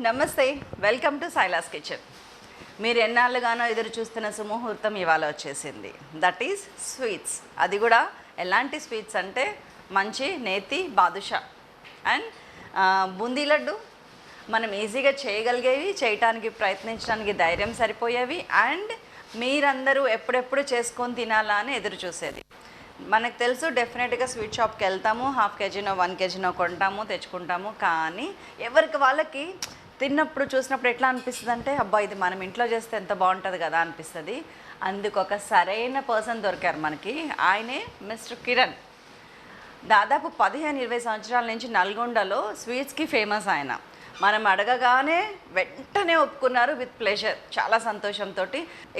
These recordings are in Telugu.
నమస్తే వెల్కమ్ టు సైలాస్ కిచెన్. మీరు ఎన్నాళ్ళుగానో ఎదురు చూస్తున్న సుముహూర్తం ఇవాళ వచ్చేసింది. దట్ ఈస్ స్వీట్స్ అది కూడా ఎలాంటి స్వీట్స్ అంటే మంచి నేతి బాదుషా. అండ్ బూందీ లడ్డు. మనం ఈజీగా చేయగలిగేవి చేయటానికి ప్రయత్నించడానికి ధైర్యం సరిపోయేవి అండ్ మీరందరూ ఎప్పుడెప్పుడు చేసుకొని తినాలా అని ఎదురు చూసేది. మనకు తెలుసు డెఫినెట్గా స్వీట్ షాప్కి వెళ్తాము హాఫ్ కేజీనో వన్ కేజీనో కొంటాము తెచ్చుకుంటాము కానీ ఎవరికి వాళ్ళకి తిన్నప్పుడు చూసినప్పుడు ఎట్లా అనిపిస్తుంది అంటే అబ్బా ఇది మనం ఇంట్లో చేస్తే ఎంత బాగుంటుంది కదా అనిపిస్తుంది. అందుకు ఒక సరైన పర్సన్ దొరికారు మనకి. ఆయనే మిస్టర్ కిరణ్. దాదాపు పదిహేను ఇరవై సంవత్సరాల నుంచి నల్గొండలో స్వీట్స్కి ఫేమస్ ఆయన. మనం అడగగానే వెంటనే ఒప్పుకున్నారు విత్ ప్లెజర్. చాలా సంతోషంతో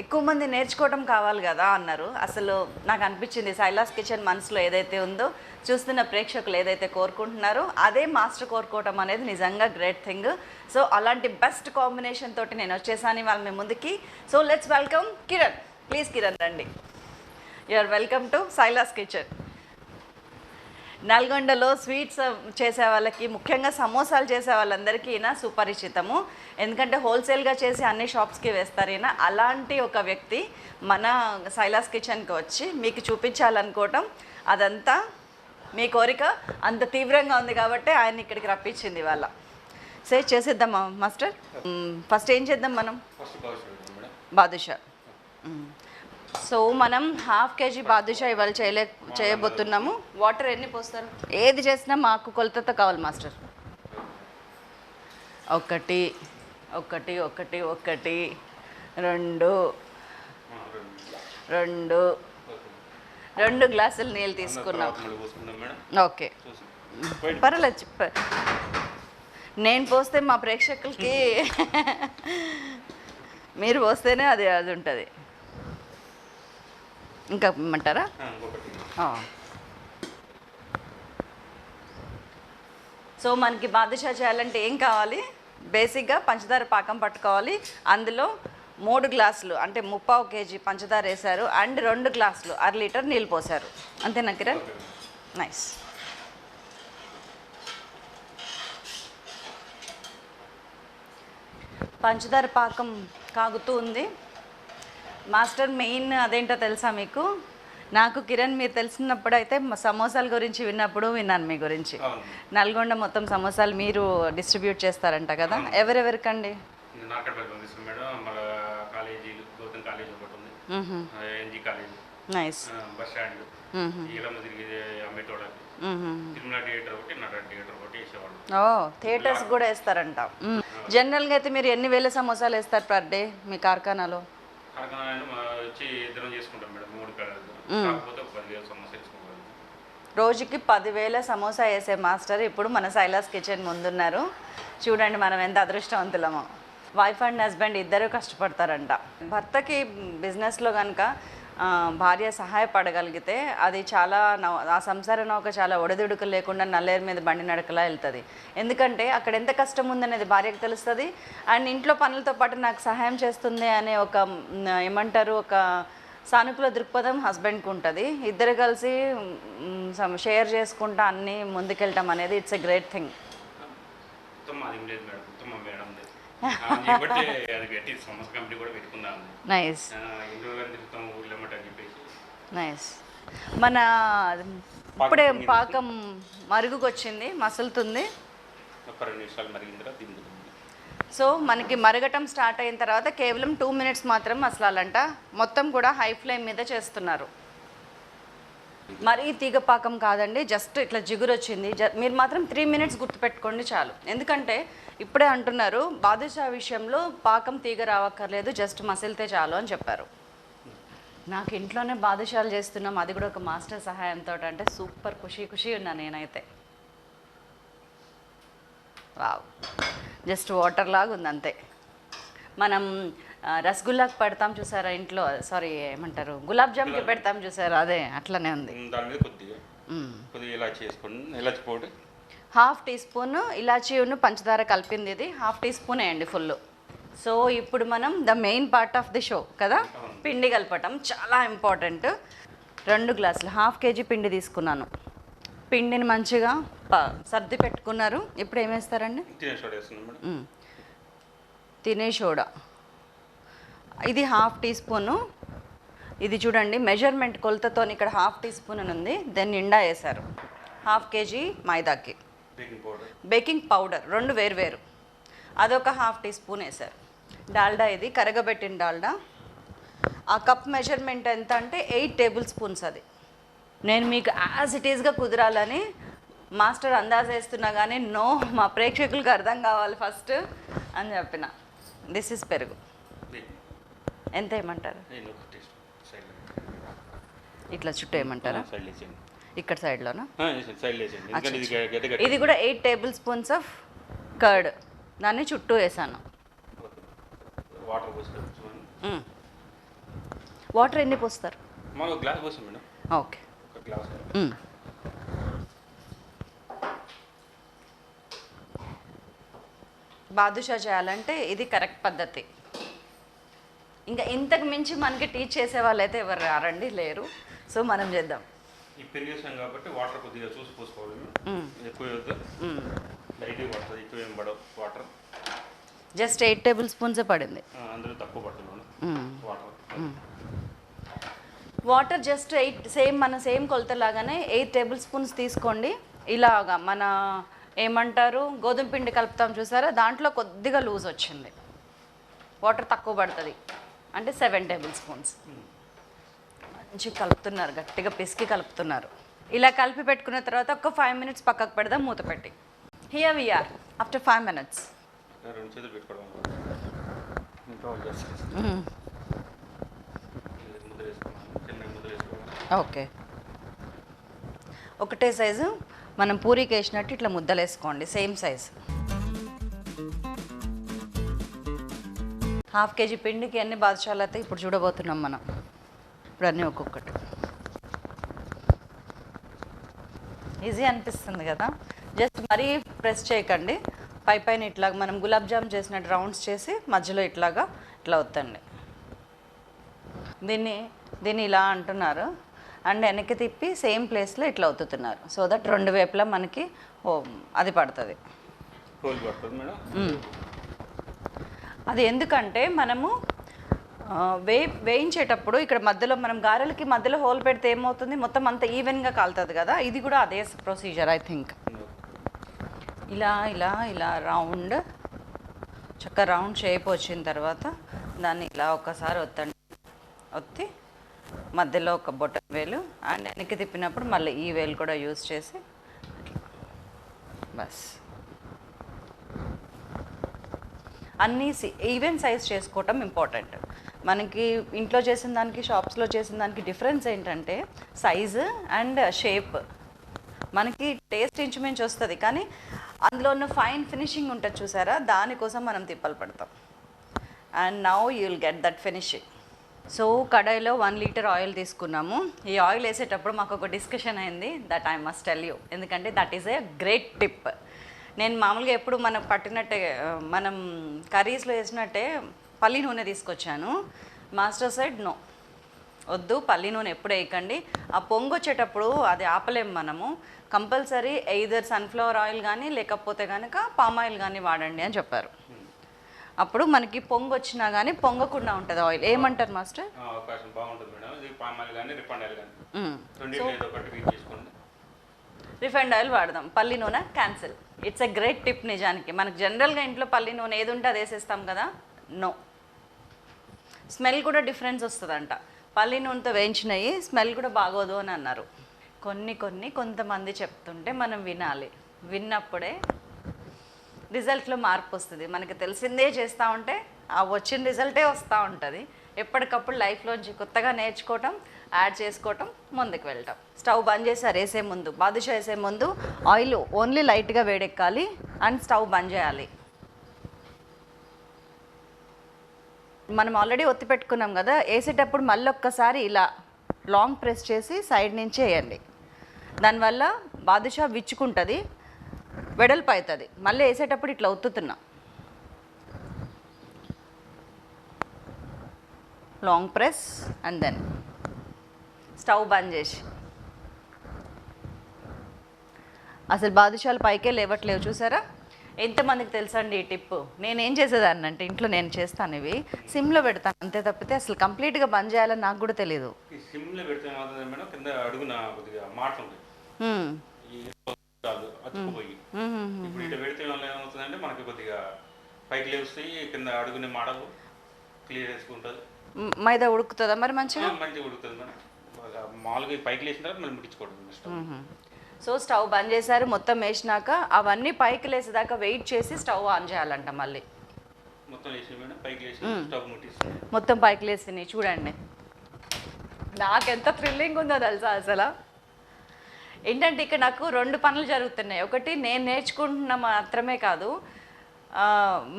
ఎక్కువ మంది నేర్చుకోవడం కావాలి కదా అన్నారు. అసలు నాకు అనిపించింది సైలాస్ కిచెన్ మనసులో ఏదైతే ఉందో చూస్తున్న ప్రేక్షకులు ఏదైతే కోరుకుంటున్నారో అదే మాస్టర్ కోరుకోవటం అనేది నిజంగా గ్రేట్ థింగ్. సో అలాంటి బెస్ట్ కాంబినేషన్ తోటి నేను వచ్చేసాను వాళ్ళ మీ ముందుకి. So let's welcome Kiran. Please Kiran రండి. You are welcome to Sailas kitchen. నల్గొండలో స్వీట్స్ చేసే వాళ్ళకి ముఖ్యంగా సమోసాలు చేసే వాళ్ళందరికీ ఈయన సుపరిచితము. ఎందుకంటే హోల్సేల్గా చేసి అన్ని షాప్స్కి వేస్తారు ఈయన. అలాంటి ఒక వ్యక్తి మన సైలాస్ కిచెన్కి వచ్చి మీకు చూపించాలనుకోవటం అదంతా మీ కోరిక. అంత తీవ్రంగా ఉంది కాబట్టి ఆయన ఇక్కడికి రప్పించింది వాళ్ళ సే చేసేద్దామా మాస్టర్. ఫస్ట్ ఏం చేద్దాం మనం? బాదుషా. సో మనం హాఫ్ కేజీ బాదుషా ఇవాళ చేయలే చేయబోతున్నాము. వాటర్ ఎన్ని పోస్తారు? ఏది చేసినా మాకు కొలతతో కావాలి మాస్టర్. ఒకటి ఒకటి ఒకటి ఒకటి రెండు రెండు రెండు గ్లాసులు నీళ్ళు తీసుకున్నాం. ఓకే. పర్వాలేదు చెప్ప. నేను పోస్తే మా ప్రేక్షకులకి మీరు పోస్తేనే అది అది ఉంటుంది. ఇంకా ఇమ్మంటారా. సో మనకి బాదుషా చేయాలంటే ఏం కావాలి? బేసిక్గా పంచదార పాకం పట్టుకోవాలి. అందులో మూడు గ్లాసులు అంటే ముప్పావు కేజీ పంచదార వేశారు అండ్ రెండు గ్లాసులు అర లీటర్ నీళ్ళు పోసారు అంతేనా కిరణ్. నైస్. పంచదార పాకం కాగుతూ ఉంది. మాస్టర్ మెయిన్ అదేంటో తెలుసా మీకు? నాకు కిరణ్ మీరు తెలిసినప్పుడు అయితే సమోసాల గురించి విన్నప్పుడు విన్నాను మీ గురించి. నల్గొండ మొత్తం సమోసాలు మీరు డిస్ట్రిబ్యూట్ చేస్తారంట కదా? ఎవరెవరికండి? నైస్. Bus stand. ఓ థియేటర్స్ కూడా వేస్తారంట. జనరల్గా అయితే మీరు ఎన్ని వేల సమోసాలు వేస్తారు పర్ డే మీ కార్ఖానాలో? కార్ఖానా మా వచ్చి ఇద్దరం చేసుకుంటాం మేడం మూడు కాలేజ్ కాకపోతే ఒక పదివేలు సమస్య వేసుకోవాలి రోజుకి పదివేల సమోసా వేసే మాస్టర్ ఇప్పుడు మన సైలాస్ కిచెన్ ముందున్నారు. చూడండి మనం ఎంత అదృష్టవంతులమో. వైఫ్ అండ్ హస్బెండ్ ఇద్దరు కష్టపడతారంట. భర్తకి బిజినెస్లో కనుక భార్య సహాయపడగలిగితే అది చాలా నౌ ఆ సంసార నౌక చాలా ఒడిదుడుకులు లేకుండా నల్లేరు మీద బండి నడకలా వెళ్తుంది. ఎందుకంటే అక్కడ ఎంత కష్టం ఉందనేది భార్యకు తెలుస్తుంది. అండ్ ఇంట్లో పనులతో పాటు నాకు సహాయం చేస్తుంది అనే ఒక ఏమంటారు ఒక సానుకూల దృక్పథం హస్బెండ్కి ఉంటుంది. ఇద్దరు కలిసి షేర్ చేసుకుంటా అన్నీ ముందుకెళ్ళటం అనేది it's a great thing. Nice nice మన ఇప్పుడే పాకం మరుగుకొచ్చింది మసులుతుంది. సో మనకి మరగటం స్టార్ట్ అయిన తర్వాత కేవలం టూ మినిట్స్ మాత్రం మసలాలంట. మొత్తం కూడా హై ఫ్లేమ్ మీద చేస్తున్నారు. మరీ తీగ పాకం కాదండి జస్ట్ ఇట్లా జిగురు వచ్చింది మీరు మాత్రం త్రీ మినిట్స్ గుర్తుపెట్టుకోండి చాలు. ఎందుకంటే ఇప్పుడే అంటున్నారు బాదుషా విషయంలో పాకం తీగ రావక్కర్లేదు జస్ట్ మసిలితే చాలు అని చెప్పారు. నాకు ఇంట్లోనే బాదుషాలు చేస్తున్నాం అది కూడా ఒక మాస్టర్ సహాయంతో అంటే సూపర్ ఖుషి ఖుషి ఉన్నా నేనైతే. వావ్. జస్ట్ వాటర్ లాగా ఉంది అంతే మనం రసగుల్లాకి పెడతాం చూసారా ఇంట్లో సారీ ఏమంటారు గులాబ్ జామ్కి పెడతాం చూసారా అదే అట్లనే ఉంది. దాని మీద కొద్దిగా. కొద్దిగా ఇలా చేసుకోండి ఇలాచి పౌడర్. హాఫ్ టీ స్పూన్ ఇలాచీ ఉన్న పంచదార కలిపింది ఇది. హాఫ్ టీ స్పూన్ వేయండి ఫుల్. సో ఇప్పుడు మనం the main part of the show కదా? పిండి కలపటం చాలా ఇంపార్టెంట్. రెండు గ్లాసులు హాఫ్ కేజీ పిండి తీసుకున్నాను. పిండిని మంచిగా సర్ది పెట్టుకున్నారు. ఇప్పుడు ఏమేస్తారండి తినే సోడా ఇది హాఫ్ టీ స్పూను. ఇది చూడండి మెజర్మెంట్ కొలతతో ఇక్కడ హాఫ్ టీ స్పూన్ అని ఉంది. దాన్ని నిండా వేశారు. హాఫ్ కేజీ మైదాకి. బేకింగ్ పౌడర్ రెండు వేరు వేరు. అదొక హాఫ్ టీ స్పూన్ వేశారు. డాల్డా ఇది కరగబెట్టిన డాల్డా. ఆ కప్ మెజర్మెంట్ ఎంత అంటే ఎయిట్ టేబుల్ స్పూన్స్ అది. నేను మీకు యాజ్ ఇట్ ఈస్గా కుదరాలని మాస్టర్ అందాజ వేస్తున్నా కానీ నో మా ప్రేక్షకులకు అర్థం కావాలి ఫస్ట్ అని చెప్పిన. దిస్ ఇస్ పెరుగు. ఎంత ఏమంటారు ఇట్లా చుట్టూ ఏమంటారా ఇక్కడ సైడ్లోనా? ఇది కూడా eight tablespoons of curd. దాన్ని చుట్టూ వేసాను. వాటర్ ఎన్ని పోస్తారు? ఓకే. బాదుషా చేయాలంటే ఇది కరెక్ట్ పద్ధతి. ఇంకా ఇంతకు మించి మనకి టీచ్ చేసే వాళ్ళైతే ఎవరు రారండి? లేరు. సో మనం చేద్దాం. పెరిగేసాం కాబట్టి వాటర్ కొద్దిగా చూసి పోసుకోవాలి. ఎక్కువ వద్దు లైట్గా పడుతుంది ఎక్కువ ఏం పడవు వాటర్. జస్ట్ ఎయిట్ టేబుల్ స్పూన్సే పడింది? అందులో తక్కువ పడుతుంది. Water. Water. Just eight same మన సేమ్ కొలతలాగానే ఎయిట్ టేబుల్ స్పూన్స్ తీసుకోండి. ఇలాగా మన ఏమంటారు గోధుమ పిండి కలుపుతాం చూసారా? దాంట్లో కొద్దిగా లూజ్ వచ్చింది. వాటర్ తక్కువ పడుతుంది. అంటే సెవెన్ టేబుల్ స్పూన్స్. మంచి కలుపుతున్నారు గట్టిగా పిసికి కలుపుతున్నారు. ఇలా కలిపి పెట్టుకున్న తర్వాత ఒక ఫైవ్ మినిట్స్ పక్కకు పెడదాం మూత పెట్టి. Here we are after five minutes okay. ఒకటే సైజు మనం పూరీకి వేసినట్టు ఇట్లా ముద్దలు వేసుకోండి సేమ్ సైజ్ హాఫ్ కేజీ పిండికి ఎన్ని బాదుషాలు అయితే ఇప్పుడు చూడబోతున్నాం మనం. ఇప్పుడు అన్నీ ఒక్కొక్కటి. ఈజీ అనిపిస్తుంది కదా? జస్ట్ మరీ ప్రెస్ చేయకండి. పై పైన ఇట్లాగా మనం గులాబ్ జామ్ చేసినట్టు రౌండ్స్ చేసి మధ్యలో ఇట్లాగా ఇట్లా వత్తండి దీన్ని దీన్ని ఇలా అంటున్నారు. అండ్ వెనక్కి తిప్పి సేమ్ ప్లేస్లో ఇట్లా ఒత్తుతున్నారు. సో దట్ రెండు వైపులా మనకి అది పడుతుంది. అది ఎందుకంటే మనము వే వేయించేటప్పుడు ఇక్కడ మధ్యలో మనం గారెలకి మధ్యలో హోల్ పెడితే ఏమవుతుంది? మొత్తం అంత ఈవెన్గా కాలుతుంది కదా? ఇది కూడా అదే ప్రొసీజర్ ఐ థింక్ ఇలా ఇలా ఇలా రౌండ్ చక్క రౌండ్ షేప్ వచ్చిన తర్వాత దాన్ని ఇలా ఒక్కసారి ఒత్తండి. ఒత్తి మధ్యలో ఒక బొటన్ వేలు అండ్ వెనక్కి తిప్పినప్పుడు మళ్ళీ ఈ వేలు కూడా యూజ్ చేసి బస్. అన్నీ ఈవెన్ సైజ్ చేసుకోవటం ఇంపార్టెంట్. మనకి ఇంట్లో చేసిన దానికి షాప్స్లో చేసిన దానికి డిఫరెన్స్ ఏంటంటే సైజు అండ్ షేప్ మనకి టేస్ట్ ఇంచుమించు వస్తుంది. కానీ అందులో ఉన్న ఫైన్ ఫినిషింగ్ ఉంటుంది చూసారా? దానికోసం మనం తిప్పలు పడతాం. And now you will get that finishing so కడాయిలో వన్ లీటర్ ఆయిల్ తీసుకున్నాము. ఈ ఆయిల్ వేసేటప్పుడు మాకు ఒక డిస్కషన్ అయింది that I must tell you ఎందుకంటే that is a great tip నేను మామూలుగా ఎప్పుడు మనం పట్టినట్టే మనం కర్రీస్లో వేసినట్టే పల్లి నూనె తీసుకొచ్చాను. మాస్టర్ సైడ్ నో వద్దు పల్లి నూనె ఎప్పుడు వేయకండి. ఆ పొంగు వచ్చేటప్పుడు అది ఆపలేం మనము. కంపల్సరీ ఎయిదర్ సన్ఫ్లవర్ ఆయిల్ కానీ లేకపోతే కనుక పామ్ ఆయిల్ కానీ వాడండి అని చెప్పారు. అప్పుడు మనకి పొంగు వచ్చినా కానీ పొంగకుండా ఉంటుంది ఆయిల్ ఏమంటారు మాస్టర్? రిఫైండ్ ఆయిల్ వాడదాం. పల్లి నూనె cancel it's a great tip నిజానికి. మనకు జనరల్గా ఇంట్లో పల్లి నూనె ఏది ఉంటే అది వేసేస్తాం కదా. నో స్మెల్ కూడా డిఫరెన్స్ వస్తుందంట. పల్లి నూనెతో వేయించినవి స్మెల్ కూడా బాగోదు అని అన్నారు. కొన్ని కొన్ని కొంతమంది చెప్తుంటే మనం వినాలి. విన్నప్పుడే రిజల్ట్లో మార్పు వస్తుంది. మనకి తెలిసిందే చేస్తూ ఉంటే ఆ వచ్చిన రిజల్టే వస్తూ ఉంటుంది. ఎప్పటికప్పుడు లైఫ్లోంచి కొత్తగా నేర్చుకోవటం యాడ్ చేసుకోవటం ముందుకు వెళ్ళటం. స్టవ్ బంద్ చేసారు వేసే ముందు బాదుషా వేసే ముందు ఆయిల్ ఓన్లీ లైట్గా వేడెక్కాలి అండ్ స్టవ్ బంద్ చేయాలి. మనం ఆల్రెడీ ఒత్తి పెట్టుకున్నాం కదా వేసేటప్పుడు మళ్ళీ ఒక్కసారి ఇలా లాంగ్ ప్రెస్ చేసి సైడ్ నుంచి వేయండి. దానివల్ల బాదుషా విచ్చుకుంటుంది వెడల్పు అవుతుంది మళ్ళీ వేసేటప్పుడు ఇట్లా ఒత్తుతున్నా. Long press and then stove బంద్ చేసి. అసలు బాదుషాలు పైకే లేవట్లేవు చూసారా? ఎంతమందికి తెలుసండి ఈ టిప్ నేనేం చేసేదాన్ని అంటే ఇంట్లో నేను చేస్తాను ఇవి. సిమ్లో పెడతాను అంతే తప్పితే అసలు కంప్లీట్గా బంద్ చేయాలని నాకు కూడా తెలియదు ఈ సిమ్లో పెడితే మేడం కింద అడుగున కొద్దిగా. ఇప్పుడు పెడితే వల్ల ఏమవుతుందంటే మనకి కొద్దిగా పైకి కింద అడుగుని క్లియర్ మైదా ఉడుకుతుందా మరి మంచిగా? మంచిగా ఉడుకుతుంది మేడం. మామూలుగా పైకి లేచిన తర్వాత మళ్ళీ ముట్టించుకోవడం. సో స్టవ్ బంద్ చేశారు మొత్తం వేసినాక అవన్నీ పైకి లేసేదాకా వెయిట్ చేసి స్టవ్ ఆన్ చేయాలంట మళ్ళీ. మొత్తం పైకి లేసినాయి చూడండి. నాకెంత థ్రిల్లింగ్ ఉందో తెలుసా అసలు? ఏంటంటే ఇక్కడ నాకు రెండు పనులు జరుగుతున్నాయి. ఒకటి నేను నేర్చుకుంటున్న మాత్రమే కాదు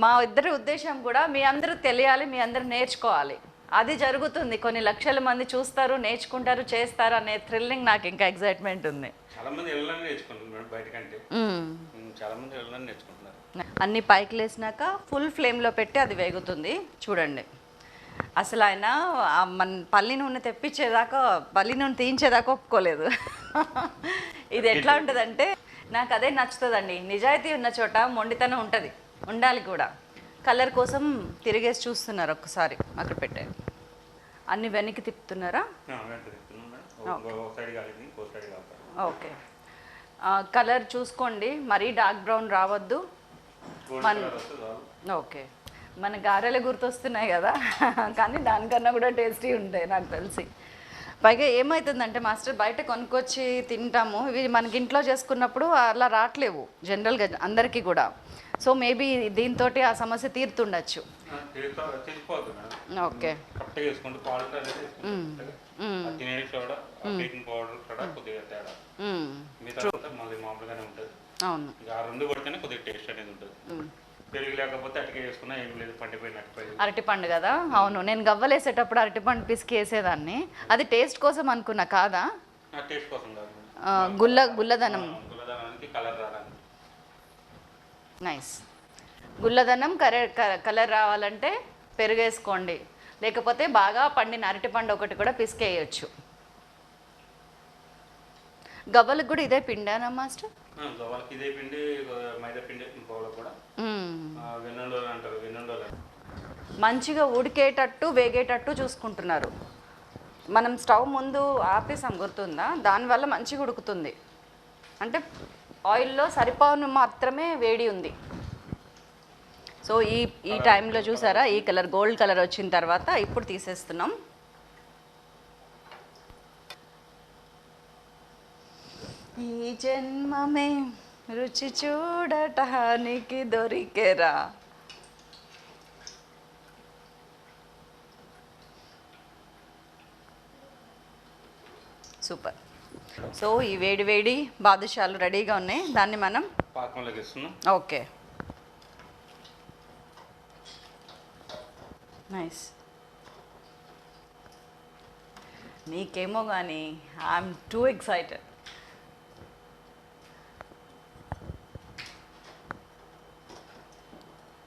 మా ఇద్దరి ఉద్దేశం కూడా మీ అందరూ తెలియాలి మీ అందరూ నేర్చుకోవాలి. అది జరుగుతుంది. కొన్ని లక్షల మంది చూస్తారు నేర్చుకుంటారు చేస్తారు అనే థ్రిల్లింగ్ నాకు ఇంకా ఎగ్జైట్మెంట్ ఉంది. చాలా మంది వెళ్ళని నేర్చుకుంటున్నారు బయటకంటే. చాలా మంది వెళ్ళని నేర్చుకుంటున్నారు. అన్ని పైకి లేసినాక ఫుల్ ఫ్లేమ్లో పెట్టి అది వేగుతుంది. చూడండి. అసలు ఆయన మన పల్లి నూనె తెప్పించేదాకా పల్లి నూనె తీయించేదాకా ఒప్పుకోలేదు. ఇది ఎట్లా ఉంటుందంటే నాకు అదే నచ్చుతుందండి. నిజాయితీ ఉన్న చోట మొండితనం ఉంటుంది. ఉండాలి కూడా. కలర్ కోసం తిరిగేసి చూస్తున్నారు ఒక్కసారి అక్కడ పెట్టారు అన్ని వెనక్కి తిప్పుతున్నారా? ఓకే. కలర్ చూసుకోండి. మరీ డార్క్ బ్రౌన్ రావద్దు. చాలు. ఓకే. మన గారెలు గుర్తొస్తున్నాయి కదా. కానీ దానికన్నా కూడా టేస్టీ ఉంటాయి నాకు తెలిసి. పైగా ఏమవుతుందంటే మాస్టర్ బయట కొనుక్కొచ్చి తింటాము. ఇవి మనకి ఇంట్లో చేసుకున్నప్పుడు అలా రావట్లేవు. జనరల్గా అందరికీ కూడా. సో మేబీ దీంతో ఆ సమస్య తీరుతుండొచ్చు. ఓకే. అవును. రెండు కొద్దిగా టేస్ట్ అనేది ఉంటుంది. పెరుగు లేకపోతే అటుకే వేసుకున్నా ఏం లేదు పండిపోయినట్టు అరటిపండు కదా? అవును. నేను గవ్వలేసేటప్పుడు అరటిపండు పిసికి వేసేదాన్ని అది టేస్ట్ కోసం అనుకున్నా కాదా? ఆ టేస్ట్ కోసం కాదు. ఆ, గుల్ల గుల్లదనం. గుల్లదానానికి కలర్ రావడానికి. నైస్ గుల్లదనం కర కలర్ రావాలంటే పెరుగేసుకోండి. లేకపోతే బాగా పండిన అరటిపండు ఒకటి కూడా పిసికేయచ్చు. గవ్వలకు కూడా ఇదే పిండానా మాస్టర్? గవ్వలకి ఇదే పిండి మైదా పిండి కూడా. అంటారు. మంచిగా ఉడికేటట్టు వేగేటట్టు చూసుకుంటున్నారు. మనం స్టవ్ ముందు ఆపేసాం గుర్తుందా? దానివల్ల మంచిగా ఉడుకుతుంది. అంటే ఆయిల్లో సరిపోను మాత్రమే వేడి ఉంది. సో ఈ ఈ టైంలో చూసారా ఈ కలర్ గోల్డ్ కలర్ వచ్చిన తర్వాత ఇప్పుడు తీసేస్తున్నాం. ఈ జన్మమే రుచి చూడటానికి దొరికెరా. సూపర్. సో ఈ వేడి వేడి బాదుషాలు రెడీగా ఉన్నాయి. దాన్ని మనం పాకంలోకి ఇస్తున్నాం ఓకే. నైస్. నీకేమో కానీ ఐఎమ్ టూ ఎక్సైటెడ్.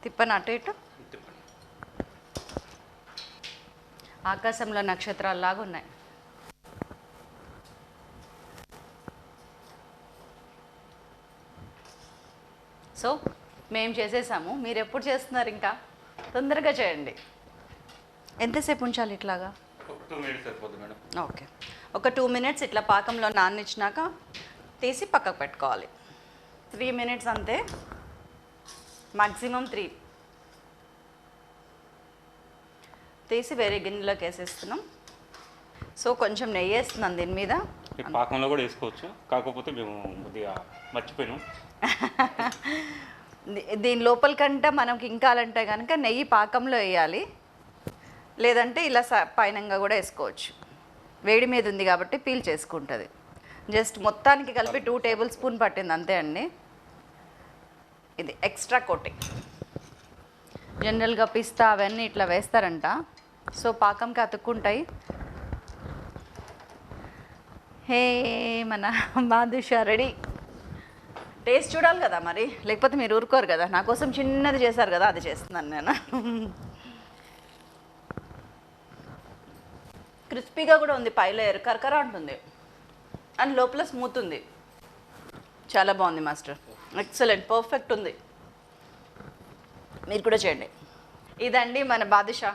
తిప్పని అటు ఇటు? ఆకాశంలో నక్షత్రాల్లాగా ఉన్నాయి. సో మేము చేసేసాము. మీరు ఎప్పుడు చేస్తున్నారు ఇంకా? తొందరగా చేయండి. ఎంతసేపు ఉంచాలి ఇట్లాగా? ఓకే. ఒక టూ మినిట్స్ ఇట్లా పాకంలో నాన్నిచ్చినాక తీసి పక్కకు పెట్టుకోవాలి. త్రీ మినిట్స్ అంతే. Maximum three. తీసి వేరే గిన్నెలోకి వేసేస్తున్నాం. సో కొంచెం నెయ్యి వేస్తున్నాం దీని మీద. పాకంలో కూడా వేసుకోవచ్చు. కాకపోతే మేము కొద్దిగా మర్చిపోయినాం. దీని లోపల కంటే మనకి ఇంకాలంటే కనుక నెయ్యి పాకంలో వేయాలి. లేదంటే ఇలా పైనంగా కూడా వేసుకోవచ్చు. వేడి మీద ఉంది కాబట్టి పీల్ చేసుకుంటుంది. జస్ట్ మొత్తానికి కలిపి టూ టేబుల్ స్పూన్ పట్టింది అంతే అండి. ఇది ఎక్స్ట్రా కోటింగ్. జనరల్గా పిస్తా అవన్నీ ఇట్లా వేస్తారంట. సో పాకంకి అతుక్కుంటాయి. హే మన బాదుషా రెడీ. టేస్ట్ చూడాలి కదా మరి. లేకపోతే మీరు ఊరుకోరు కదా. నా కోసం చిన్నది చేశారు కదా అది చేస్తున్నాను నేను. క్రిస్పీగా కూడా ఉంది పైలో ఎరకరకర ఉంటుంది అండ్ లోపల స్మూత్ ఉంది. చాలా బాగుంది మాస్టర్. ఎక్సలెంట్ పర్ఫెక్ట్ ఉంది. మీరు కూడా చేయండి. ఇదండి మన బాదుషా.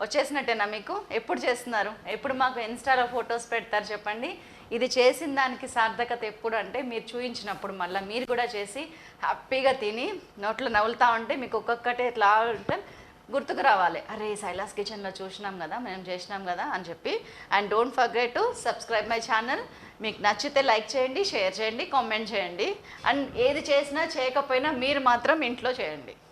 వచ్చేసినట్టేనా మీకు? ఎప్పుడు చేస్తున్నారు? ఎప్పుడు మాకు ఇన్స్టాలో ఫొటోస్ పెడతారు చెప్పండి. ఇది చేసిన దానికి సార్థకత ఎప్పుడు అంటే మీరు చూపించినప్పుడు మళ్ళీ మీరు కూడా చేసి హ్యాపీగా తిని నోట్లో నవ్వులుతూ ఉంటే మీకు ఒక్కొక్కటే ఇట్లా ఉంటే గుర్తుకు రావాలి. అరే సైలాస్ కిచెన్లో చూసినాం కదా మేము చేసినాం కదా అని చెప్పి. And don't forget to subscribe my channel మీకు నచ్చితే లైక్ చేయండి షేర్ చేయండి కామెంట్ చేయండి. అండ్ ఏది చేసినా చేయకపోయినా మీరు మాత్రం ఇంట్లో చేయండి.